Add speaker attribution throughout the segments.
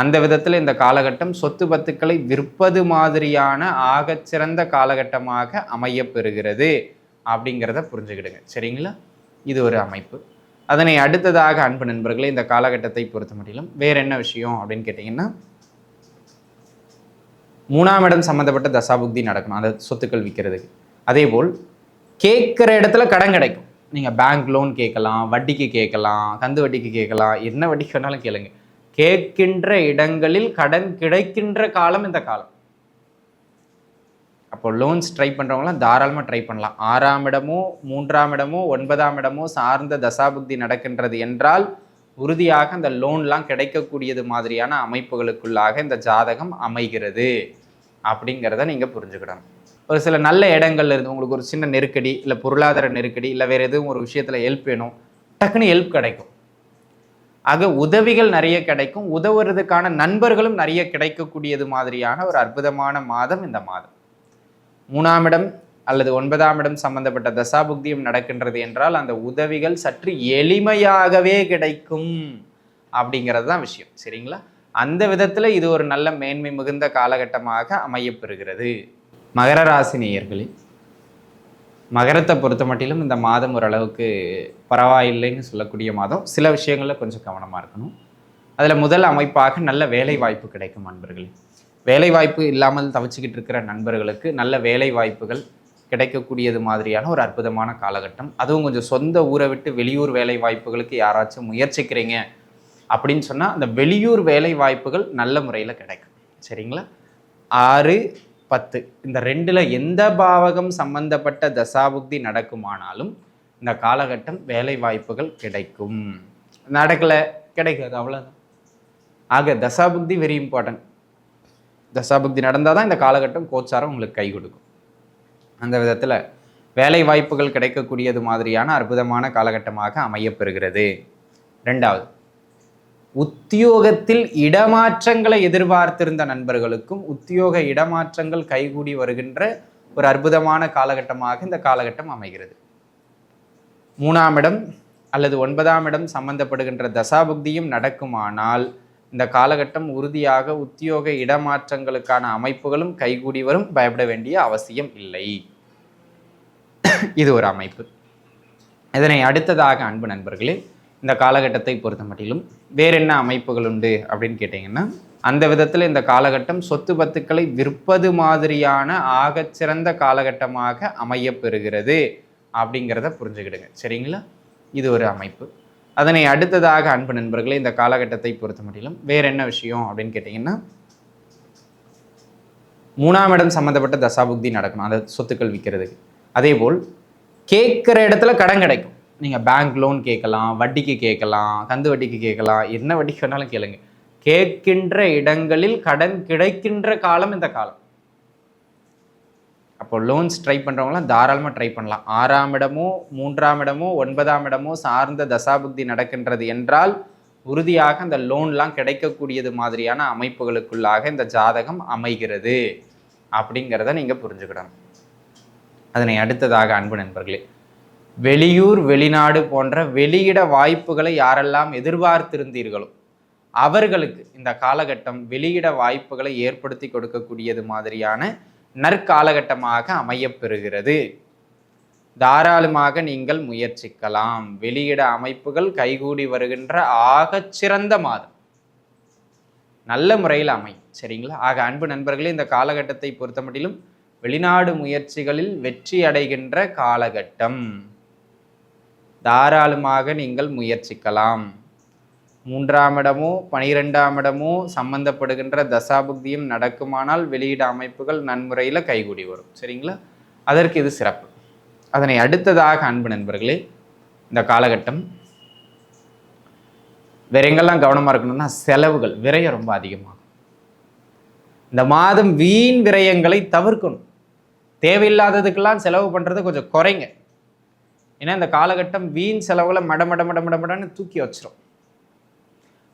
Speaker 1: அந்த விதத்தில் இந்த காலகட்டம் சொத்து பத்துக்களை விற்பது மாதிரியான ஆகச்சிறந்த காலகட்டமாக அமையப்பெறுகிறது அப்படிங்கிறத புரிஞ்சுக்கிடுங்க. சரிங்களா? இது ஒரு அமைப்பு. அதனை அடுத்ததாக அன்பு நண்பர்களே இந்த காலகட்டத்தை பொறுத்த முடியலும் வேற என்ன விஷயம் அப்படின்னு கேட்டிங்கன்னா மூணாம் இடம் சம்மந்தப்பட்ட தசாபுக்தி நடக்கணும் அந்த சொத்துக்கள் விற்கிறதுக்கு அதே போல் கேட்குற இடத்துல கடன் கிடைக்கும். நீங்கள் பேங்க் லோன் கேட்கலாம் வட்டிக்கு கேட்கலாம் கந்து வட்டிக்கு கேட்கலாம் என்ன வட்டிக்கு வேணாலும் கேளுங்க. கேட்கின்ற இடங்களில் கடன் கிடைக்கின்ற காலம் இந்த காலம். அப்போ லோன்ஸ் ட்ரை பண்ணுறவங்களாம் தாராளமாக ட்ரை பண்ணலாம். ஆறாம் இடமோ மூன்றாம் இடமோ ஒன்பதாம் இடமோ சார்ந்த தசாபுக்தி நடக்கின்றது என்றால் உறுதியாக அந்த லோன்லாம் கிடைக்கக்கூடியது மாதிரியான அமைப்புகளுக்குள்ளாக இந்த ஜாதகம் அமைகிறது. அப்படிங்கிறத நீங்கள் புரிஞ்சுக்கிடணும். ஒரு சில நல்ல இடங்கள்ல இருந்து உங்களுக்கு ஒரு சின்ன நெருக்கடி இல்லை பொருளாதார நெருக்கடி இல்லை வேறு எதுவும் ஒரு விஷயத்தில் ஹெல்ப் வேணும் டக்குன்னு ஹெல்ப் கிடைக்கும். ஆக உதவிகள் நிறைய கிடைக்கும். உதவுறதுக்கான நண்பர்களும் நிறைய கிடைக்கக்கூடியது மாதிரியான ஒரு அற்புதமான மாதம் இந்த மாதம். மூணாம் இடம் அல்லது ஒன்பதாம் இடம் சம்பந்தப்பட்ட தசாபுக்தியும் நடக்கின்றது என்றால் அந்த உதவிகள் சற்று எளிமையாகவே கிடைக்கும் அப்படிங்கிறது தான் விஷயம். சரிங்களா? அந்த விதத்தில் இது ஒரு நல்ல மேன்மை மிகுந்த காலகட்டமாக அமையப்பெறுகிறது மகர ராசி நேயர்களே மகரத்தை பொறுத்த மட்டிலும் இந்த மாதம் ஓரளவுக்கு பரவாயில்லைன்னு சொல்லக்கூடிய மாதம். சில விஷயங்களில் கொஞ்சம் கவனமாக இருக்கணும். அதில் முதல் அமைப்பாக நல்ல வேலை வாய்ப்பு கிடைக்கும் நண்பர்களே. வேலை வாய்ப்பு இல்லாமல் தவிச்சுக்கிட்டு இருக்கிற நண்பர்களுக்கு நல்ல வேலை வாய்ப்புகள் கிடைக்கக்கூடியது மாதிரியான ஒரு அற்புதமான காலகட்டம். அதுவும் கொஞ்சம் சொந்த ஊரை விட்டு வெளியூர் வேலை வாய்ப்புகளுக்கு யாராச்சும் முயற்சிக்கிறீங்க அப்படின்னு சொன்னால் அந்த வெளியூர் வேலை வாய்ப்புகள் நல்ல முறையில் கிடைக்கும். சரிங்களா? ஆறு பத்து. இந்த ரெண்டில் எந்த பாவகம் சம்பந்தப்பட்ட தசாபுக்தி நடக்குமானாலும் இந்த காலகட்டம் வேலை வாய்ப்புகள் கிடைக்கும். நடக்கலை. கிடைக்காது அவ்வளோதான் ஆக தசாபுக்தி வெரி இம்பார்ட்டன்ட் தசாபுக்தி நடந்தால் தான் இந்த காலகட்டம் கோச்சாரம் உங்களுக்கு கை கொடுக்கும். அந்த விதத்தில் வேலை வாய்ப்புகள் கிடைக்கக்கூடியது மாதிரியான அற்புதமான காலகட்டமாக அமையப்பெறுகிறது ரெண்டாவது உத்தியோகத்தில் இடமாற்றங்களை எதிர்பார்த்திருந்த நண்பர்களுக்கும் உத்தியோக இடமாற்றங்கள் கைகூடி வருகின்ற ஒரு அற்புதமான காலகட்டமாக இந்த காலகட்டம் அமைகிறது. மூணாம் இடம் அல்லது ஒன்பதாம் இடம் சம்பந்தப்படுகின்ற தசாபுக்தியும் நடக்குமானால் இந்த காலகட்டம் உறுதியாக உத்தியோக இடமாற்றங்களுக்கான அமைப்புகளும் கைகூடி வரும் பயப்பட வேண்டிய அவசியம் இல்லை. இது ஒரு அமைப்பு. இதனை அடுத்ததாக அன்பு நண்பர்களே இந்த காலகட்டத்தை பொறுத்த மட்டிலும் வேற என்ன அமைப்புகள் உண்டு அப்படின்னு கேட்டிங்கன்னா அந்த விதத்தில் இந்த காலகட்டம் சொத்து பத்துக்களை விற்பது மாதிரியான ஆகச்சிறந்த காலகட்டமாக அமையப்பெறுகிறது அப்படிங்கிறத புரிஞ்சுக்கிடுங்க. சரிங்களா? இது ஒரு அமைப்பு. அதனை அடுத்ததாக அன்பு நண்பர்களே இந்த காலகட்டத்தை பொறுத்த மட்டிலும் வேற என்ன விஷயம் அப்படின்னு கேட்டிங்கன்னா மூணாம் இடம் சம்மந்தப்பட்ட தசாபுக்தி நடக்கணும் அந்த சொத்துக்கள் விற்கிறதுக்கு அதே போல் கேட்குற இடத்துல கடன் கிடைக்கும். நீங்கள் பேங்க் லோன் கேட்கலாம் வட்டிக்கு கேட்கலாம் கந்து வட்டிக்கு கேட்கலாம் என்ன வட்டிக்கு வேணாலும் கேளுங்க. கேட்கின்ற இடங்களில் கடன் கிடைக்கின்ற காலம் இந்த காலம். அப்போ லோன்ஸ் ட்ரை பண்ணுறவங்களாம் தாராளமாக ட்ரை பண்ணலாம். ஆறாம் இடமோ மூன்றாம் இடமோ ஒன்பதாம் இடமோ சார்ந்த தசாபுக்தி நடக்கின்றது என்றால் உறுதியாக அந்த லோன்லாம் கிடைக்கக்கூடியது மாதிரியான அமைப்புகளுக்குள்ளாக இந்த ஜாதகம் அமைகிறது. அப்படிங்கிறத நீங்கள் புரிஞ்சுக்கிடணும். அதனை அடுத்ததாக அன்பு நண்பர்களே வெளியூர் வெளிநாடு போன்ற வெளியிட வாய்ப்புகளை யாரெல்லாம் எதிர்பார்த்திருந்தீர்களோ அவர்களுக்கு இந்த காலகட்டம் வெளியிட வாய்ப்புகளை ஏற்படுத்தி கொடுக்கக்கூடியது மாதிரியான நற்காலகட்டமாக அமையப்பெறுகிறது. தாராளமாக நீங்கள் முயற்சிக்கலாம். வெளியிட அமைப்புகள் கைகூடி வருகின்ற ஆகச்சிறந்த மாதம். நல்ல முறையில் அமையும். சரிங்களா? ஆக அன்பு நண்பர்களே இந்த காலகட்டத்தை பொறுத்த மட்டிலும் வெளிநாடு முயற்சிகளில் வெற்றி அடைகின்ற காலகட்டம். தாராளமாக நீங்கள் முயற்சிக்கலாம். மூன்றாம் இடமோ பனிரெண்டாம் இடமோ சம்பந்தப்படுகின்ற தசாபுக்தியும் நடக்குமானால் வெளியீடு அமைப்புகள் நன்முறையில் கைகூடி வரும். சரிங்களா? அதற்கு இது சிறப்பு. அதனை அடுத்ததாக அன்பு நண்பர்களே இந்த காலகட்டம் வேற எங்கெல்லாம் கவனமாக இருக்கணும்னா செலவுகள் விரயம் ரொம்ப அதிகமாகும். இந்த மாதம் வீண் விரயங்களை தவிர்க்கணும். தேவையில்லாததுக்கெல்லாம் செலவு பண்ணுறது கொஞ்சம் குறைங்க. ஏன்னா இந்த காலகட்டம் வீண் செலவுகளை மட மட மட மட மடன்னு தூக்கி வச்சிரும்.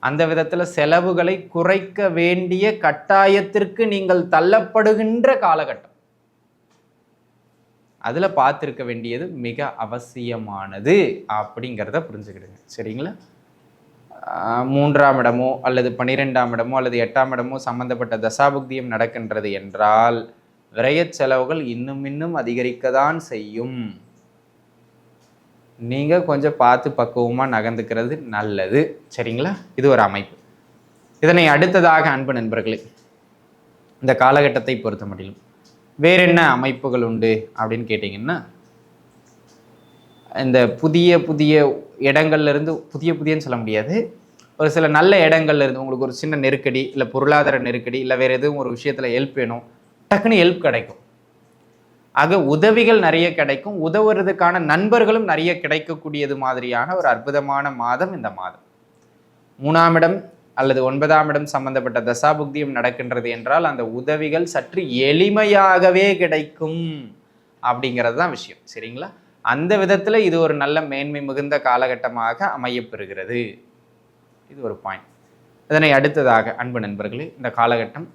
Speaker 1: அந்த விதத்தில் செலவுகளை குறைக்க வேண்டிய கட்டாயத்திற்கு நீங்கள் தள்ளப்படுகின்ற காலகட்டம். அதில் பார்த்துருக்க வேண்டியது மிக அவசியமானது அப்படிங்கிறத புரிஞ்சுக்கிடுங்க. சரிங்களா? மூன்றாம் இடமோ அல்லது பன்னிரெண்டாம் இடமோ அல்லது எட்டாம் இடமோ சம்பந்தப்பட்ட தசாபுக்தியம் நடக்கின்றது என்றால் விரயச் செலவுகள் இன்னும் இன்னும் அதிகரிக்க தான் செய்யும். நீங்கள் கொஞ்சம் பார்த்து பக்குவமாக நகர்ந்துக்கிறது நல்லது. சரிங்களா? இது ஒரு அமைப்பு. இதனை அடுத்ததாக அன்பு நண்பர்களே இந்த காலகட்டத்தை பொறுத்த முடியும் வேற என்ன அமைப்புகள் உண்டு அப்படின்னு கேட்டிங்கன்னா இந்த புதிய புதிய இடங்கள்லேருந்து புதிய புதியன்னு சொல்ல முடியாது. ஒரு சில நல்ல இடங்கள்ல இருந்து உங்களுக்கு ஒரு சின்ன நெருக்கடி இல்லை பொருளாதார நெருக்கடி இல்லை வேறு எதுவும் ஒரு விஷயத்தில் ஹெல்ப் வேணும் டக்குன்னு ஹெல்ப் கிடைக்கும். ஆக உதவிகள் நிறைய கிடைக்கும். உதவுறதுக்கான நண்பர்களும் நிறைய கிடைக்கக்கூடியது மாதிரியான ஒரு அற்புதமான மாதம் இந்த மாதம். மூணாம் இடம் அல்லது ஒன்பதாம் இடம் சம்பந்தப்பட்ட தசாபுக்தியும் நடக்கின்றது என்றால் அந்த உதவிகள் சற்று எளிமையாகவே கிடைக்கும் அப்படிங்கிறது தான் விஷயம். சரிங்களா? அந்த விதத்தில் இது ஒரு நல்ல மேன்மை மிகுந்த காலகட்டமாக அமையப்பெறுகிறது. இது ஒரு பாயிண்ட் இதனை அடுத்ததாக அன்பு நண்பர்களே இந்த காலகட்டம்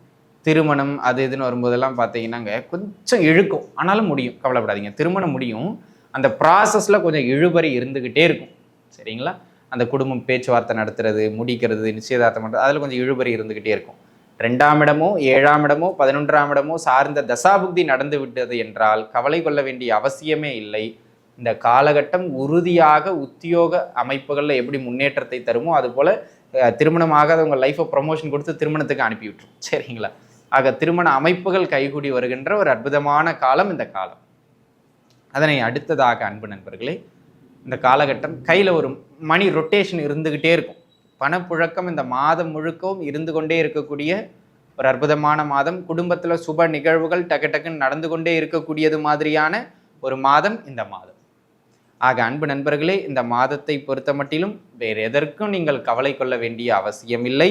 Speaker 1: திருமணம் அது இதுன்னு வரும்போதெல்லாம் பார்த்தீங்கன்னாங்க கொஞ்சம் இழுக்கும். ஆனாலும் முடியும். கவலைப்படாதீங்க. திருமணம் முடியும். அந்த ப்ராசஸில் கொஞ்சம் இழுபறி இருந்துக்கிட்டே இருக்கும். சரிங்களா? அந்த குடும்பம் பேச்சுவார்த்தை நடத்துறது முடிக்கிறது நிச்சயதார்த்தம் பண்ணுறது அதில் கொஞ்சம் இழுபறி இருந்துக்கிட்டே இருக்கும். ரெண்டாம் இடமோ ஏழாம் இடமோ பதினொன்றாம் இடமோ சார்ந்த தசாபுக்தி நடந்து விட்டது என்றால் கவலை கொள்ள வேண்டிய அவசியமே இல்லை. இந்த காலகட்டம் உறுதியாக உத்தியோக அமைப்புகளில் எப்படி முன்னேற்றத்தை தருமோ அதுபோல் திருமணம் ஆகாதவங்க லைஃப்பை ப்ரொமோஷன் கொடுத்து திருமணத்துக்கு அனுப்பி விட்டுரும் சரிங்களா? ஆக திருமண அமைப்புகள் கைகூடி வருகின்ற ஒரு அற்புதமான காலம் இந்த காலம். அதனை அடுத்ததாக அன்பு நண்பர்களே இந்த காலகட்டம் கையில் ஒரு மணி ரொட்டேஷன் இருந்துக்கிட்டே இருக்கும். பணப்புழக்கம் இந்த மாதம் முழுக்கவும் இருந்து கொண்டே இருக்கக்கூடிய ஒரு அற்புதமான மாதம். குடும்பத்தில் சுப நிகழ்வுகள் டக்கு டக்குன்னு நடந்து கொண்டே இருக்கக்கூடியது மாதிரியான ஒரு மாதம் இந்த மாதம். ஆக அன்பு நண்பர்களே இந்த மாதத்தை பொறுத்த மட்டிலும் வேறு எதற்கும் நீங்கள் கவலை கொள்ள வேண்டிய அவசியமில்லை.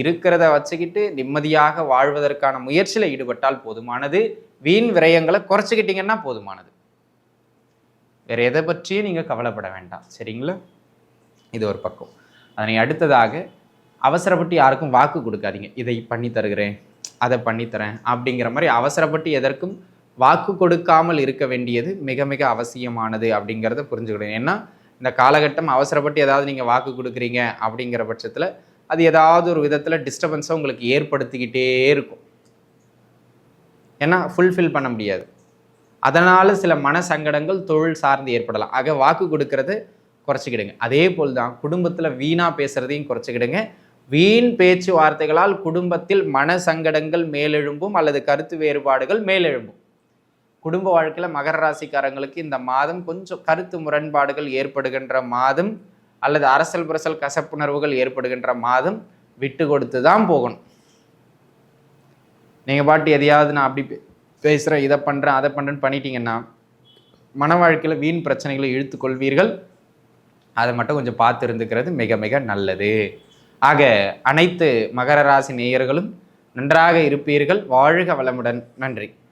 Speaker 1: இருக்கிறத வச்சுக்கிட்டு நிம்மதியாக வாழ்வதற்கான முயற்சியில் ஈடுபட்டால் போதுமானது. வீண் விரயங்களை குறைச்சிக்கிட்டீங்கன்னா போதுமானது. வேற எதை பற்றியும் நீங்கள் கவலைப்பட வேண்டாம். சரிங்களா? இது ஒரு பக்கம். அதனை அடுத்ததாக அவசரப்பட்டு யாருக்கும் வாக்கு கொடுக்காதீங்க. இதை பண்ணி தருகிறேன் அதை பண்ணித்தரேன் அப்படிங்கிற மாதிரி அவசரப்பட்டு எதற்கும் வாக்கு கொடுக்காமல் இருக்க வேண்டியது மிக மிக அவசியமானது அப்படிங்கிறத புரிஞ்சுக்கணும் ஏன்னா இந்த காலகட்டம் அவசரப்பட்டு ஏதாவது நீங்கள் வாக்கு கொடுக்குறீங்க அப்படிங்கிற பட்சத்தில் அது ஏதாவது ஒரு விதத்தில் டிஸ்டர்பன்ஸை உங்களுக்கு ஏற்படுத்திக்கிட்டே இருக்கும். ஏன்னா ஃபுல்ஃபில் பண்ண முடியாது. அதனால் சில மன சங்கடங்கள் தொழில் சார்ந்து ஏற்படலாம். ஆக வாக்கு கொடுக்கறது குறைச்சிக்கிடுங்க. அதே போல் தான் குடும்பத்தில் வீணாக பேசுகிறதையும் குறைச்சிக்கிடுங்க. வீண் பேச்சுவார்த்தைகளால் குடும்பத்தில் மன சங்கடங்கள் மேலெழும்பும் அல்லது கருத்து வேறுபாடுகள் மேலெழும்பும். குடும்ப வாழ்க்கையில் மகர ராசிக்காரங்களுக்கு இந்த மாதம் கொஞ்சம் கருத்து முரண்பாடுகள் ஏற்படுகின்ற மாதம் அல்லது அரசல் புரசல் கசப்புணர்வுகள் ஏற்படுகின்ற மாதம் விட்டு கொடுத்து தான் போகணும். நீங்கள் பாட்டு எதையாவது நான் அப்படி பேசுகிறேன் இதை பண்ணுறேன் அதை பண்ணுறேன்னு பண்ணிட்டீங்கன்னா மன வாழ்க்கையில் வீண் பிரச்சனைகளை இழுத்து கொள்வீர்கள். அதை மட்டும் கொஞ்சம் பார்த்து இருந்துக்கிறது மிக மிக நல்லது. ஆக அனைத்து மகர ராசி நேயர்களும் நன்றாக இருப்பீர்கள். வாழ்க வளமுடன். நன்றி.